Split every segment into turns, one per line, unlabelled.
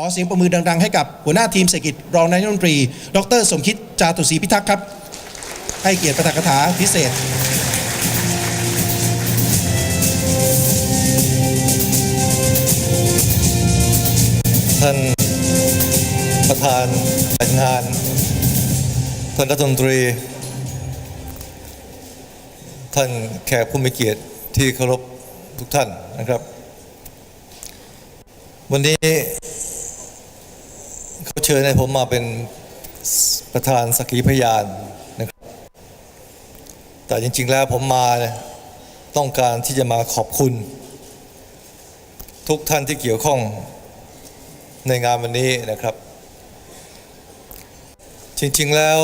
ขอเสียงประมือดัง ๆ ให้กับหัวหน้าทีมเศรษฐกิจรองนายกรัฐมนตรี ดร สมคิดจาตุศรีพิทักษ์ครับ ให้เกียรติประทานคาถาพิเศษ
ท่านประธานจัดงาน ท่านรัฐมนตรี ท่านแขกผู้มีเกียรติที่เคารพทุกท่านนะครับ วันนี้ เขาเชิญให้ผมมาเป็นประธานสักขีพยานนะครับแต่จริง ๆ แล้วผมมาเนี่ยต้องการที่จะมาขอบคุณ ทุกท่านที่เกี่ยวข้องในงานวันนี้นะครับ จริง ๆ แล้ว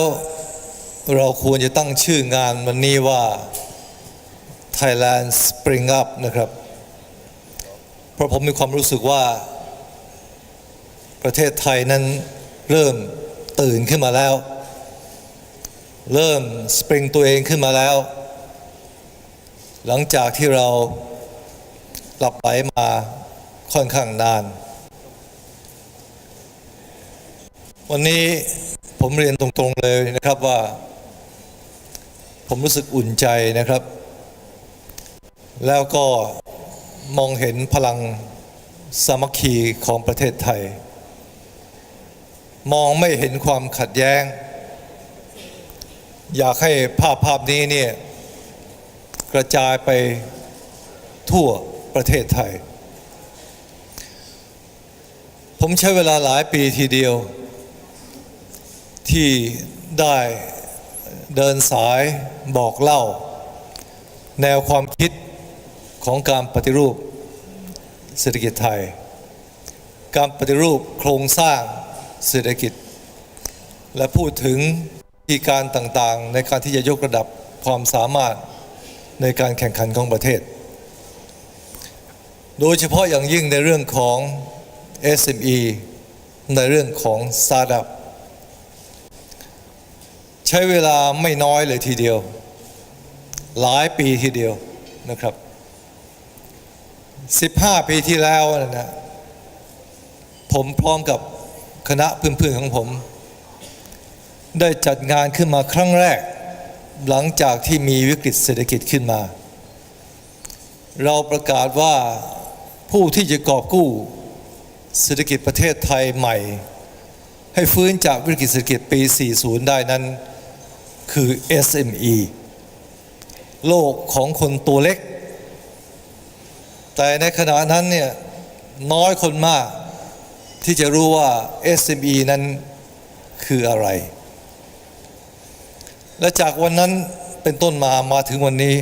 เราควรจะตั้งชื่องานวันนี้ว่า Thailand Spring Up นะครับ เพราะผมมีความรู้สึกว่า ประเทศไทยนั้นเริ่มตื่นขึ้นมาแล้ว เริ่มสปริงตัวเองขึ้นมาแล้ว หลังจากที่เราหลับไหลมาค่อนข้างนาน วันนี้ผมเรียนตรงๆเลยนะครับว่า ผมรู้สึกอุ่นใจนะครับ แล้วก็มองเห็นพลังสามัคคีของประเทศไทย มองไม่เห็นความขัดแย้ง อยากให้ภาพภาพนี้เนี่ยกระจายไปทั่วประเทศไทย ผมใช้เวลาหลายปีทีเดียว ที่ได้เดินสายบอกเล่า แนวความคิดของการปฏิรูปเศรษฐกิจไทย การปฏิรูปโครงสร้าง เศรษฐกิจ และพูดถึงวิธีการต่างๆ ในการที่จะยกระดับความสามารถในการแข่งขันของประเทศ โดยเฉพาะอย่างยิ่งในเรื่องของ SME ในเรื่องของ Startup ใช้เวลาไม่น้อยเลยทีเดียว หลายปีทีเดียวนะครับ 15 ปีที่แล้วนะนะผมพร้อมกับ คณะเพื่อนๆของผม ได้จัดงานขึ้นมาครั้งแรก หลังจากที่มีวิกฤตเศรษฐกิจขึ้นมา เราประกาศว่าผู้ที่จะกอบกู้เศรษฐกิจประเทศไทยใหม่ ให้ฟื้นจากวิกฤตเศรษฐกิจปี 40 ได้นั้นคือ SME โลกของคนตัวเล็ก แต่ในขณะนั้นเนี่ยน้อยคนมาก ที่จะรู้ว่า SME นั้นคืออะไร และจากวันนั้นเป็นต้นมามาถึงวันนี้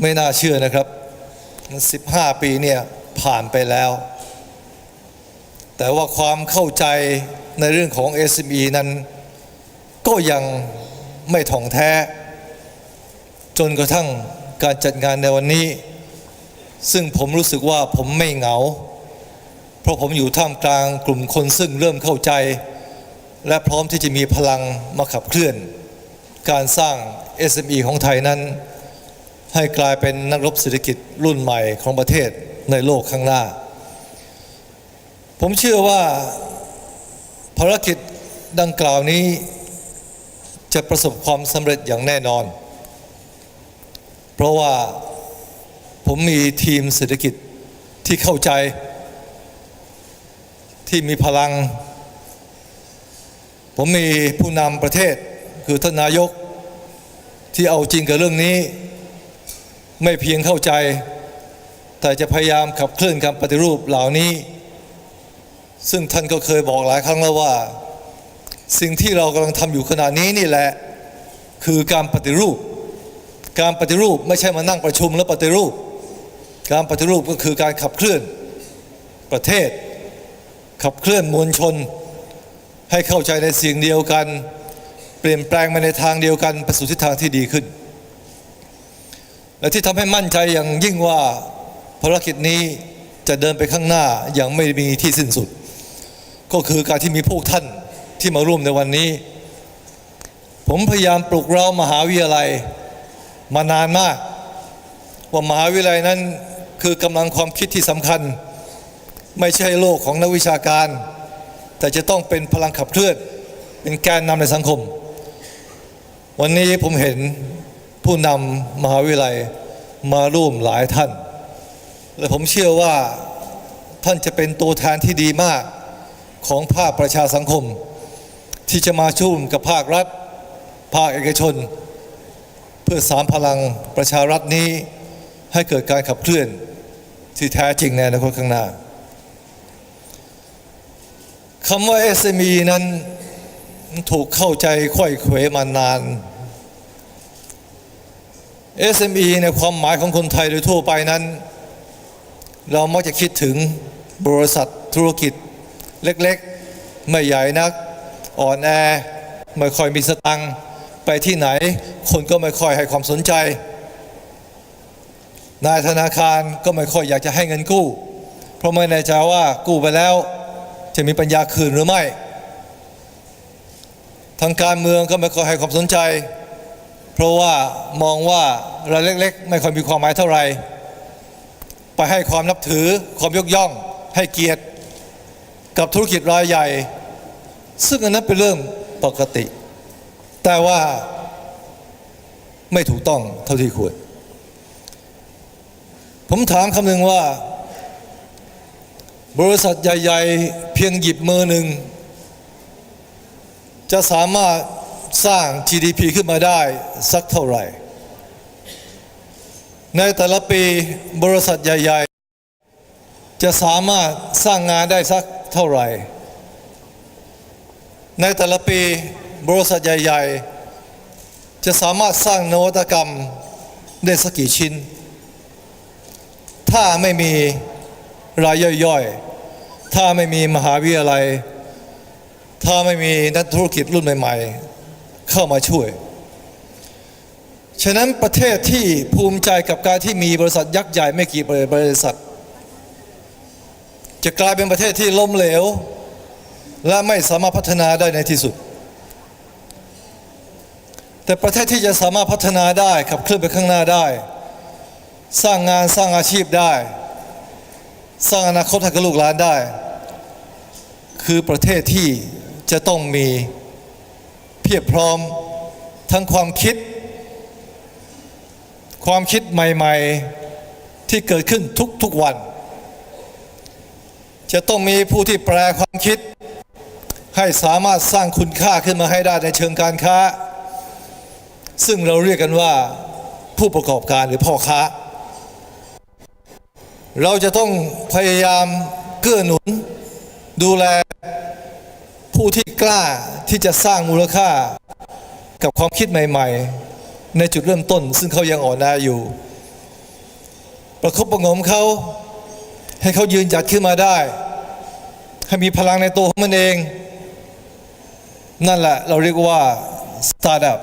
ไม่น่าเชื่อนะครับ 15 ปีเนี่ยผ่านไปแล้ว แต่ว่าความเข้าใจในเรื่องของ SME นั้นก็ยังไม่ถ่องแท้ จนกระทั่งการจัดงานในวันนี้ ซึ่งผมรู้สึกว่าผมไม่เหงา ราะผมอยู่ท่ามกลางกลุ่มคนซึ่งเริ่มเข้าใจ และพร้อมที่จะมีพลังมาขับเคลื่อน การสร้าง SME ของไทยนั้น ให้กลายเป็นนักรบเศรษฐกิจรุ่นใหม่ของประเทศในโลกข้างหน้า ผมเชื่อว่าภารกิจดังกล่าวนี้จะประสบความสำเร็จอย่างแน่นอน เพราะว่าผมมีทีมเศรษฐกิจที่เข้าใจ ที่มีพลัง ผมมีผู้นำประเทศคือท่านนายกที่เอาจริงกับเรื่องนี้ ไม่เพียงเข้าใจ แต่จะพยายามขับเคลื่อนการปฏิรูปเหล่านี้ ซึ่งท่านก็เคยบอกหลายครั้งแล้วว่า สิ่งที่เรากำลังทำอยู่ขณะนี้นี่แหละ คือการปฏิรูป การปฏิรูปไม่ใช่มานั่งประชุมแล้วปฏิรูป การปฏิรูปก็คือการขับเคลื่อนประเทศ ขับเคลื่อนมวลชน ให้เข้าใจในสิ่งเดียวกัน เปลี่ยนแปลงไปในทางเดียวกันไปสู่ทิศทางที่ดีขึ้น และที่ทำให้มั่นใจอย่างยิ่งว่าภารกิจนี้จะเดินไปข้างหน้าอย่างไม่มีที่สิ้นสุด ก็คือการที่มีพวกท่านที่มาร่วมในวันนี้ ผมพยายามปลุกเรามหาวิทยาลัยมานานมาก ว่ามหาวิทยาลัยนั้นคือกำลังความคิดที่สำคัญ ไม่ใช่โลกของนักวิชาการ แต่จะต้องเป็นพลังขับเคลื่อน เป็นแกนนำในสังคม วันนี้ผมเห็นผู้นำมหาวิทยาลัยมาร่วมหลายท่าน และผมเชื่อว่าท่านจะเป็นตัวแทนที่ดีมากของภาคประชาสังคม ที่จะมาชุ่มกับภาครัฐ ภาคเอกชน เพื่อสามพลังประชารัฐนี้ให้เกิดการขับเคลื่อนที่แท้จริงในอนาคตข้างหน้า คำว่า SME นั้นถูกเข้าใจค่อยเขวมานาน SME ในความหมายของคนไทยโดยทั่วไปนั้น เรามักจะคิดถึงบริษัทธุรกิจเล็กๆ ไม่ใหญ่นัก อ่อนแอ ไม่ค่อยมีสตังค์ไปที่ไหน คนก็ไม่ค่อยให้ความสนใจ นายธนาคารก็ไม่ค่อยอยากจะให้เงินกู้ เพราะไม่แน่ใจว่ากู้ไปแล้ว จะมีปัญญาคืนหรือไม่ ทางการเมืองก็ไม่ค่อยให้ความสนใจ เพราะว่ามองว่ารายเล็กๆ ไม่ค่อยมีความหมายเท่าไหร่ไปให้ความนับถือความยกย่อง ให้เกียรติ กับธุรกิจรายใหญ่ ซึ่งอันนั้นเป็นเรื่องปกติ แต่ว่าไม่ถูกต้องเท่าที่ควร ผมถามคำหนึ่งว่า บริษัทใหญ่ ๆ เพียงหยิบมือหนึ่ง จะสามารถสร้าง GDP ขึ้นมาได้สักเท่าไหร่ ในแต่ละปีบริษัทใหญ่ ๆ จะสามารถสร้างงานได้สักเท่าไหร่ ในแต่ละปีบริษัทใหญ่ ๆ จะสามารถสร้างนวัตกรรมได้สักกี่ชิ้น ถ้าไม่มี รายย่อยๆ ถ้าไม่มีมหาวิทยาลัย ถ้าไม่มีนักธุรกิจรุ่นใหม่ ๆ เข้ามาช่วย ฉะนั้นประเทศที่ภูมิใจกับการที่มีบริษัทยักษ์ใหญ่ไม่กี่บริษัท จะกลายเป็นประเทศที่ล้มเหลว และไม่สามารถพัฒนาได้ในที่สุด แต่ประเทศที่จะสามารถพัฒนาได้ขับเคลื่อนไปข้างหน้าได้ สร้างงานสร้างอาชีพได้ สร้างอนาคตให้กับลูกหลานได้ คือประเทศที่จะต้องมีเพียบพร้อมทั้งความคิด ความคิดใหม่ๆที่เกิดขึ้นทุกๆวัน จะต้องมีผู้ที่แปลความคิด ให้สามารถสร้างคุณค่าขึ้นมาให้ได้ในเชิงการค้า ซึ่งเราเรียกกันว่าผู้ประกอบการหรือพ่อค้า เราจะต้องพยายามเกื้อหนุน ดูแลผู้ที่กล้าที่จะสร้างมูลค่า กับความคิดใหม่ ๆ ในจุดเริ่มต้น ซึ่งเขายังอ่อนแออยู่ ประคบประงมเขาให้เขายืนหยัดขึ้นมาได้ ให้มีพลังในตัวของมันเอง นั่นแหละเราเรียกว่าสตาร์ทอัพ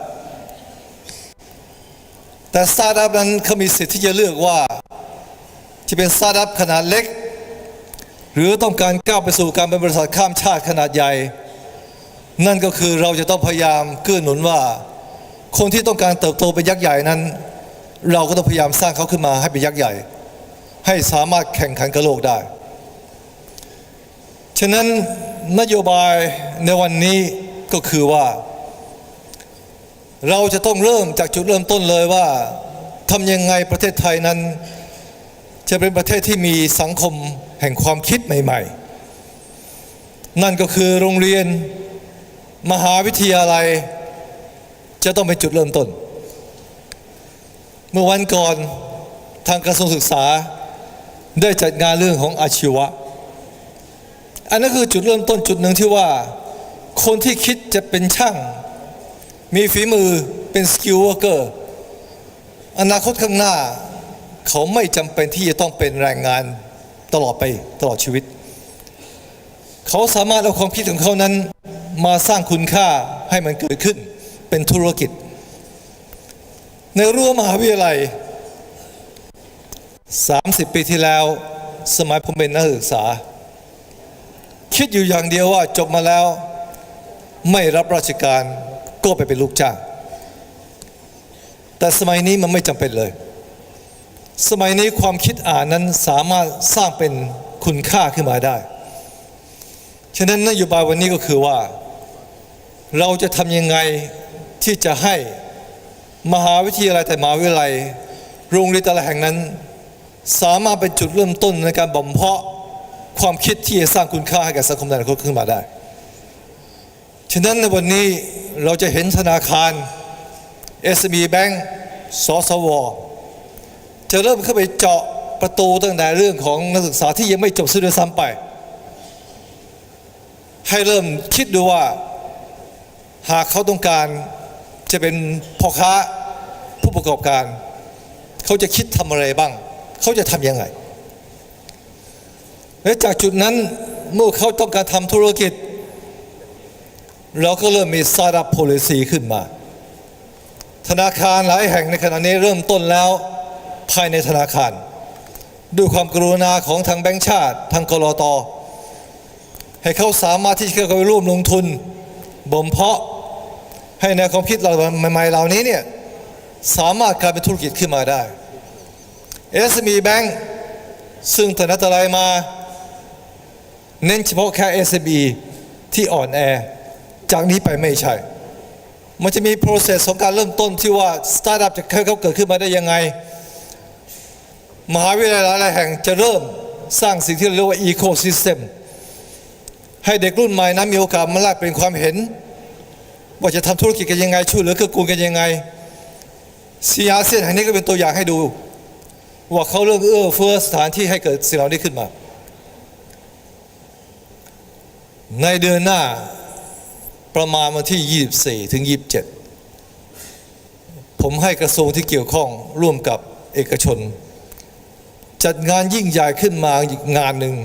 แต่สตาร์ทอัพนั้นเขามีสิทธิ์ที่จะเลือกว่า จะเป็นสตาร์ทอัพขนาดเล็ก หรือต้องการก้าวไปสู่การเป็นบริษัทข้ามชาติขนาดใหญ่ นั่นก็คือเราจะต้องพยายามเกื้อหนุนว่า คนที่ต้องการเติบโตเป็นยักษ์ใหญ่นั้น เราก็ต้องพยายามสร้างเขาขึ้นมาให้เป็นยักษ์ใหญ่ ให้สามารถแข่งขันกับโลกได้ ฉะนั้นนโยบายในวันนี้ก็คือว่า เราจะต้องเริ่มจากจุดเริ่มต้นเลยว่าทำยังไงประเทศไทยนั้น จะเป็นประเทศที่มีสังคมแห่งความคิดใหม่ ๆ นั่นก็คือโรงเรียนมหาวิทยาลัย จะต้องเป็นจุดเริ่มต้น เมื่อวันก่อนทางกระทรวงศึกษาได้จัดงานเรื่องของอาชีวะ อันนั้นคือจุดเริ่มต้นจุดหนึ่งที่ว่า คนที่คิดจะเป็นช่าง มีฝีมือเป็นสกิลเวอร์เกอร์อนาคตข้างหน้า เขาไม่จำเป็นที่จะต้องเป็นแรงงานตลอดไปตลอดชีวิต เขาสามารถเอาความคิดของเขานั้นมาสร้างคุณค่าให้มันเกิดขึ้นเป็นธุรกิจ ในรั้วมหาวิทยาลัย 30 ปีที่แล้ว สมัยผมเป็นนักศึกษา คิดอยู่อย่างเดียวว่าจบมาแล้ว ไม่รับราชการก็ไปเป็นลูกจ้าง แต่สมัยนี้มันไม่จำเป็นเลย สมัยนี้ความคิดอ่านนั้นสามารถสร้างเป็นคุณค่าขึ้นมาได้ ฉะนั้นนโยบายวันนี้ก็คือว่า เราจะทำยังไงที่จะให้มหาวิทยาลัยแต่มหาวิทยาลัย โรงเรียนแต่ละแห่งนั้น สามารถเป็นจุดเริ่มต้นในการบ่มเพาะความคิดที่จะสร้างคุณค่าให้กับสังคมในอนาคตขึ้นมาได้ ฉะนั้นในวันนี้เราจะเห็นธนาคาร SME Bank สสว จะเริ่มเข้าไปเจาะประตูตั้งแต่เรื่องของนักศึกษาที่ยังไม่จบซะด้วยซ้ำไป ให้เริ่มคิดดูว่า หากเขาต้องการจะเป็นพ่อค้าผู้ประกอบการ เขาจะคิดทำอะไรบ้าง เขาจะทำยังไง และจากจุดนั้นเมื่อเขาต้องการทำธุรกิจ เราก็เริ่มมี startup policy ขึ้นมา ธนาคารหลายแห่งในขณะนี้เริ่มต้นแล้ว ภายในธนาคาร ด้วยความกรุณาของทางแบงก์ชาติทางกรอตให้เขาสามารถที่จะเข้าไปร่วมลงทุนบ่มเพาะให้แนวความคิดเราใหม่ๆเหล่านี้เนี่ยสามารถกลายเป็นธุรกิจขึ้นมาได้ SME Bank ซึ่งแต่นัตรายมา เน้นเฉพาะแค่ SME ที่อ่อนแอ จากนี้ไปไม่ใช่ มันจะมี process ของการเริ่มต้นที่ว่าสตาร์ทอัพจะเขาเกิดขึ้นมาได้ยังไง มหาวิทยาลัยหลายแห่งจะเริ่มสร้างสิ่งที่เรียกว่า ecosystem ให้เด็กรุ่นใหม่นั้นมีโอกาสมาแลกเปลี่ยนความเห็น ว่าจะทำธุรกิจกันยังไง ช่วยเหลือเกื้อกูลกันยังไงซีอาเซียนแห่งนี้ก็เป็นตัวอย่างให้ดู ว่าเขาเริ่มเอื้อเฟื้อสถานที่ให้เกิดสิ่งเหล่านี้ขึ้นมา ในเดือนหน้าประมาณวันที่ 24 ถึง 27 ผมให้กระทรวงที่เกี่ยวข้องร่วมกับเอกชน จัดงานยิ่งใหญ่ขึ้นมาอีกงานหนึ่ง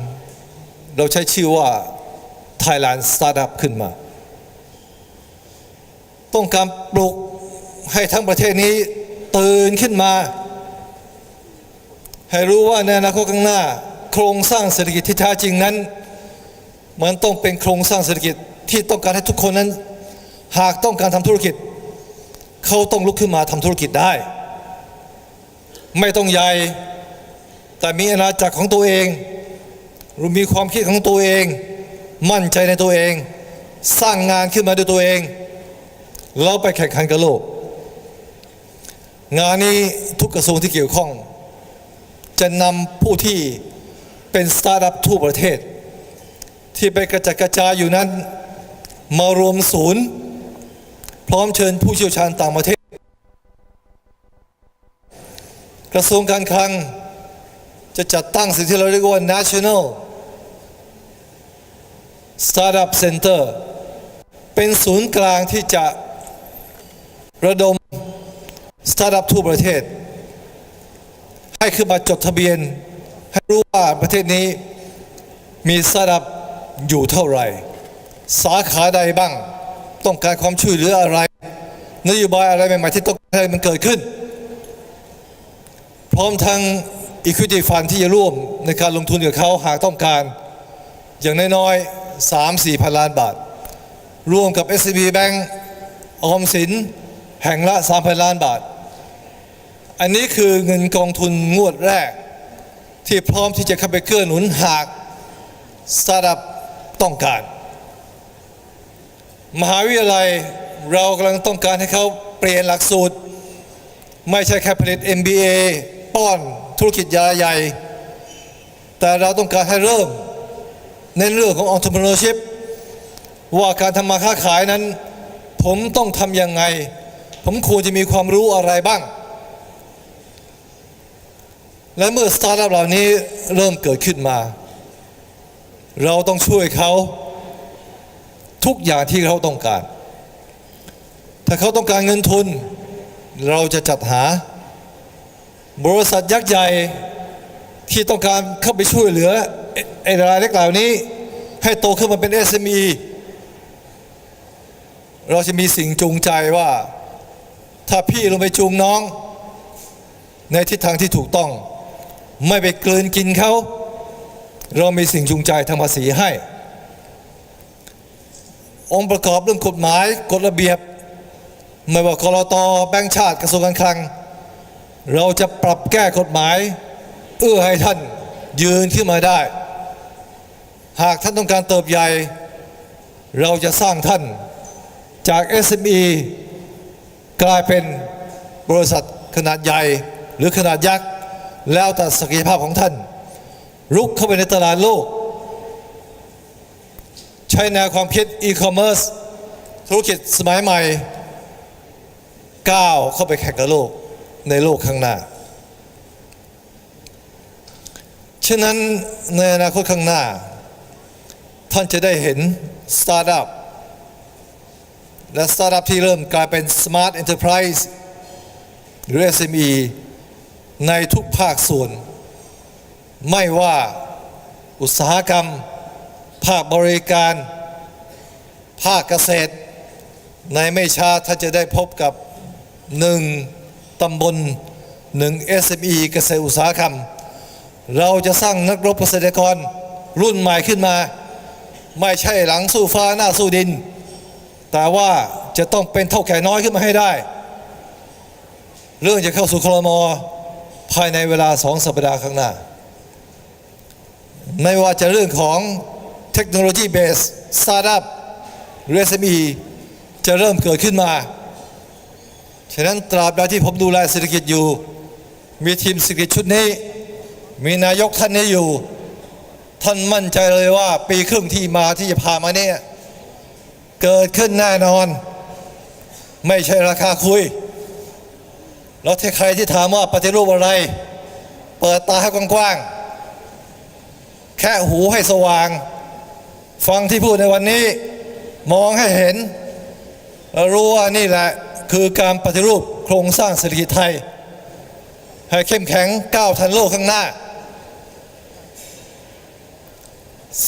เราใช้ชื่อว่า Thailand Startup ขึ้นมา ต้องการปลุกให้ทั้งประเทศนี้ตื่นขึ้นมา ให้รู้ว่าในอนาคตข้างหน้า โครงสร้างเศรษฐกิจที่แท้จริงนั้น มันต้องเป็นโครงสร้างเศรษฐกิจที่ต้องการให้ทุกคนนั้น หากต้องการทำธุรกิจ เขาต้องลุกขึ้นมาทำธุรกิจได้ ไม่ต้องใหญ่ แต่มีอาณาจักรของตัวเองรือมีความคิดของตัวเอง มั่นใจในตัวเอง สร้างงานขึ้นมาด้วยตัวเองแล้วไปแข่งขันกับโลก งานนี้ทุกกระทรวงที่เกี่ยวข้อง จะนำผู้ที่เป็นสตาร์ทอัพทั่วประเทศ ที่ไปกระจัดกระจายอยู่นั้น มารวมศูนย์ พร้อมเชิญผู้เชี่ยวชาญต่างประเทศ กระทรวงการคลัง จะจัดตั้งสิ่งที่เราเรียกว่า National Startup Center เป็นศูนย์กลางที่จะระดมสตาร์ทอัพทั่วประเทศ ให้ขึ้นมาจดทะเบียน ให้รู้ว่าประเทศนี้มีสตาร์ทอัพอยู่เท่าไหร่ สาขาใดบ้างต้องการความช่วยเหลืออะไร นโยบายอะไรใหม่ๆที่ต้องการให้มันเกิดขึ้น พร้อมทั้ง Equity Fund ที่จะร่วมในการลงทุนกับเขาหากต้องการ อย่างน้อยๆ3 4พันล้านบาท ร่วมกับ SCB Bank ออมสินแห่งละ 3,000 ล้านบาท อันนี้คือเงินกองทุนงวดแรก ที่พร้อมที่จะเข้าไปเกื้อหนุนหากสตาร์ทอัพต้องการ มหาวิทยาลัยเรากำลังต้องการให้เขาเปลี่ยนหลักสูตร ไม่ใช่แค่ผลิต MBA ป้อน ธุรกิจยาใหญ่ แต่เราต้องการให้เริ่มในเรื่องของ entrepreneurship ว่าการทำมาค้าขายนั้น ผมต้องทำยังไง ผมควรจะมีความรู้อะไรบ้าง และเมื่อสตาร์ทอัพเหล่านี้เริ่มเกิดขึ้นมา เราต้องช่วยเขาทุกอย่างที่เขาต้องการ ถ้าเขาต้องการเงินทุน เราจะจัดหา บริษัทยักษ์ใหญ่ที่ต้องการเข้าไปช่วยเหลือไอ้รายเล็กเหล่านี้ ให้โตขึ้นมาเป็น SME เราจะมีสิ่งจูงใจว่า ถ้าพี่ลงไปจูงน้อง ในทิศทางที่ถูกต้อง ไม่ไปเกินกินเขา เรามีสิ่งจูงใจทางภาษีให้ องค์ประกอบเรื่องกฎหมายกฎระเบียบ ไม่ว่ากรตแบงค์ชาติกระทรวงการคลัง เราจะปรับแก้กฎหมาย เอื้อให้ท่านยืนขึ้นมาได้ หากท่านต้องการเติบใหญ่ เราจะสร้างท่านจาก SME กลายเป็นบริษัทขนาดใหญ่หรือขนาดยักษ์ แล้วแต่ศักยภาพของท่าน รุกเข้าไปในตลาดโลก ใช้แนวความคิดอีคอมเมิร์ซธุรกิจสมัยใหม่ก้าวเข้าไปแข่งกับโลก ในโลกข้างหน้า ฉะนั้นในอนาคตข้างหน้า ท่านจะได้เห็นสตาร์ทอัพและสตาร์ทอัพที่เริ่มกลายเป็น Smart Enterprise หรือ SME ในทุกภาคส่วน ไม่ว่าอุตสาหกรรม ภาคบริการ ภาคเกษตร ในไม่ช้าท่านจะได้พบกับหนึ่ง ตำบลหนึ่ง SME เกษตรอุตสาหกรรม เราจะสร้างนักรบเกษตรกรรุ่นใหม่ขึ้นมา ไม่ใช่หลังสู้ฟ้าหน้าสู้ดิน แต่ว่าจะต้องเป็นเท่าแก่น้อยขึ้นมาให้ได้ เรื่องจะเข้าสู่คลมภายในเวลาสองสัปดาห์ข้างหน้า ไม่ว่าจะเรื่องของเทคโนโลยีเบสสตาร์ทอัพหรือ SME จะเริ่มเกิดขึ้นมา ฉะนั้นตราบใดที่ผมดูแลเศรษฐกิจอยู่ มีทีมเศรษฐกิจชุดนี้ มีนายกท่านนี้อยู่ ท่านมั่นใจเลยว่าปีครึ่งที่มาที่จะพามาเนี่ยเกิดขึ้นแน่นอน ไม่ใช่ราคาคุย แล้วที่ใครที่ถามว่าปฏิรูปอะไร เปิดตาให้กว้างๆ แค่หูให้สว่าง ฟังที่พูดในวันนี้ มองให้เห็นแล้วรู้ว่านี่แหละ คือการปฏิรูปโครงสร้างเศรษฐกิจไทย ให้เข้มแข็งก้าวทันโลกข้างหน้า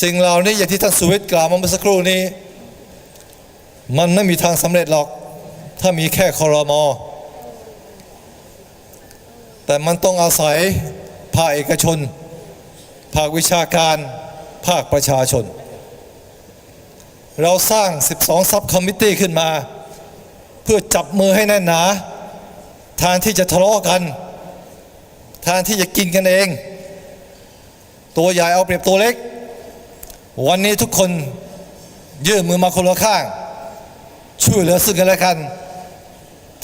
สิ่งเหล่านี้อย่างที่ท่านสุวิทย์กล่าวมาเมื่อสักครู่นี้ มันไม่มีทางสำเร็จหรอก ถ้ามีแค่คอรมอแต่มันต้องอาศัยภาคเอกชน ภาควิชาการ ภาคประชาชน เราสร้าง 12 ซับคอมมิตี้ขึ้นมา เพื่อจับมือให้แน่นหนาแทนที่จะทะเลาะกันแทนที่จะกินกันเอง ตัวใหญ่เอาเปรียบตัวเล็ก วันนี้ทุกคนยื่นมือมาคนละข้าง ช่วยเหลือซึ่งกันและกัน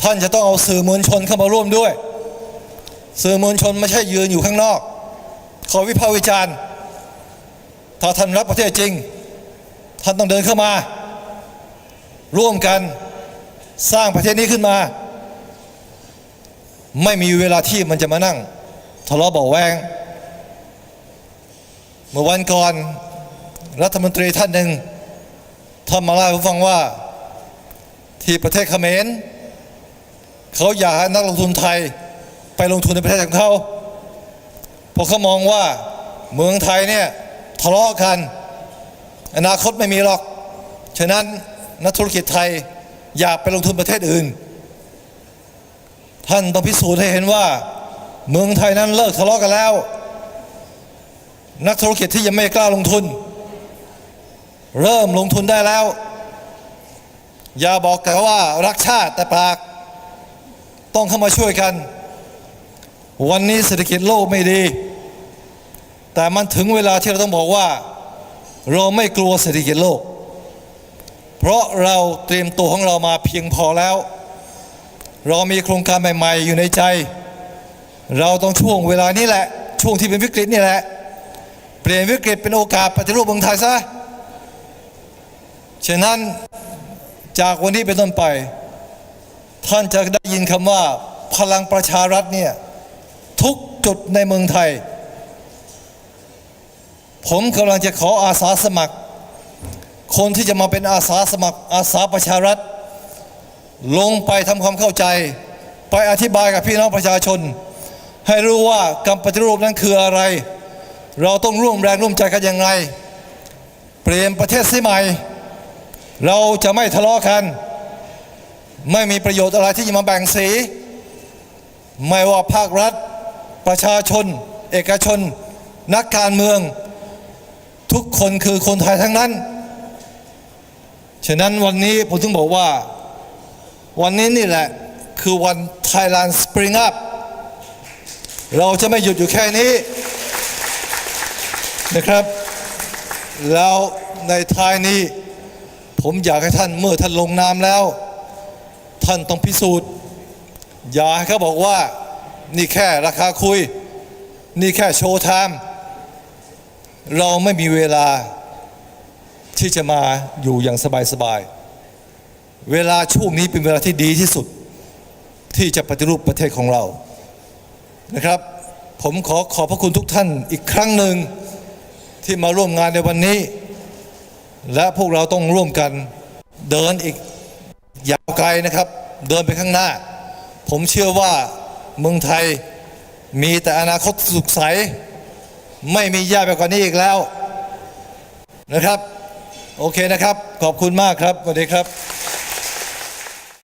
ท่านจะต้องเอาสื่อมวลชนเข้ามาร่วมด้วย สื่อมวลชนไม่ใช่ยืนอยู่ข้างนอกขอวิพากษ์วิจารณ์ ถ้าท่านรักประเทศจริง ท่านต้องเดินเข้ามา ร่วมกัน สร้างประเทศนี้ขึ้นมา ไม่มีเวลาที่มันจะมานั่ง ทะเลาะเบาแวงเมื่อวันก่อนรัฐมนตรีท่านหนึ่งท่านมาเล่าให้ฟังว่า ที่ประเทศเขมรเขาอยากให้นักลงทุนไทยไปลงทุนในประเทศของเขาเพราะเขามองว่าเมืองไทยเนี่ยทะเลาะกัน อนาคตไม่มีหรอก ฉะนั้นนักธุรกิจไทย อย่าไปลงทุนประเทศอื่น ท่านต้องพิสูจน์ให้เห็นว่า เมืองไทยนั้นเลิกทะเลาะกันแล้ว นักธุรกิจที่ยังไม่กล้าลงทุน เริ่มลงทุนได้แล้ว อย่าบอกแต่ว่ารักชาติแต่ปาก ต้องเข้ามาช่วยกัน วันนี้เศรษฐกิจโลกไม่ดี แต่มันถึงเวลาที่เราต้องบอกว่า เราไม่กลัวเศรษฐกิจโลก เพราะเราเตรียมตัวของเรามาเพียงพอแล้ว เรามีโครงการใหม่ ๆ อยู่ในใจ เราต้องช่วงเวลานี้แหละ ช่วงที่เป็นวิกฤตนี่แหละ เปลี่ยนวิกฤตเป็นโอกาสปฏิรูปเมืองไทยซะฉะนั้นจากวันนี้เป็นต้นไป ท่านจะได้ยินคำว่าพลังประชารัฐเนี่ยทุกจุดในเมืองไทย ผมกำลังจะขออาสาสมัคร คนที่จะมาเป็นอาสาสมัครอาสาประชารัฐ ลงไปทำความเข้าใจ ไปอธิบายกับพี่น้องประชาชน ให้รู้ว่าการปฏิรูปนั้นคืออะไร เราต้องร่วมแรงร่วมใจกันอยังไงเปลี่ยนประเทศสียใหม่ เราจะไม่ทะเลาะกัน ไม่มีประโยชน์อะไรที่จะมาแบ่งสี ไม่ว่าภาครัฐ ประชาชน เอกชน นักการเมือง ทุกคนคือคนไทยทั้งนั้น ฉะนั้นวันนี้ผมถึงบอกว่า วันนี้นี่แหละคือวัน Thailand Spring Up เราจะไม่หยุดอยู่แค่นี้นะครับ แล้วในท้ายนี้ ผมอยากให้ท่านเมื่อท่านลงนามแล้ว ท่านต้องพิสูจน์ อย่าให้เขาบอกว่านี่แค่ราคาคุย นี่แค่โชว์ไทม์เราไม่มีเวลา ที่จะมาอยู่อย่างสบายๆ เวลาช่วงนี้เป็นเวลาที่ดีที่สุดที่จะปฏิรูปประเทศของเรานะครับ ผมขอขอบพระคุณทุกท่านอีกครั้งหนึ่งที่มาร่วมงานในวันนี้ และพวกเราต้องร่วมกันเดินอีกยาวไกลนะครับ เดินไปข้างหน้า ผมเชื่อว่าเมืองไทยมีแต่อนาคตสุขใส ไม่มีแย่ไปกว่านี้อีกแล้วนะครับ โอเคนะครับ ขอบคุณมากครับสวัสดีครับ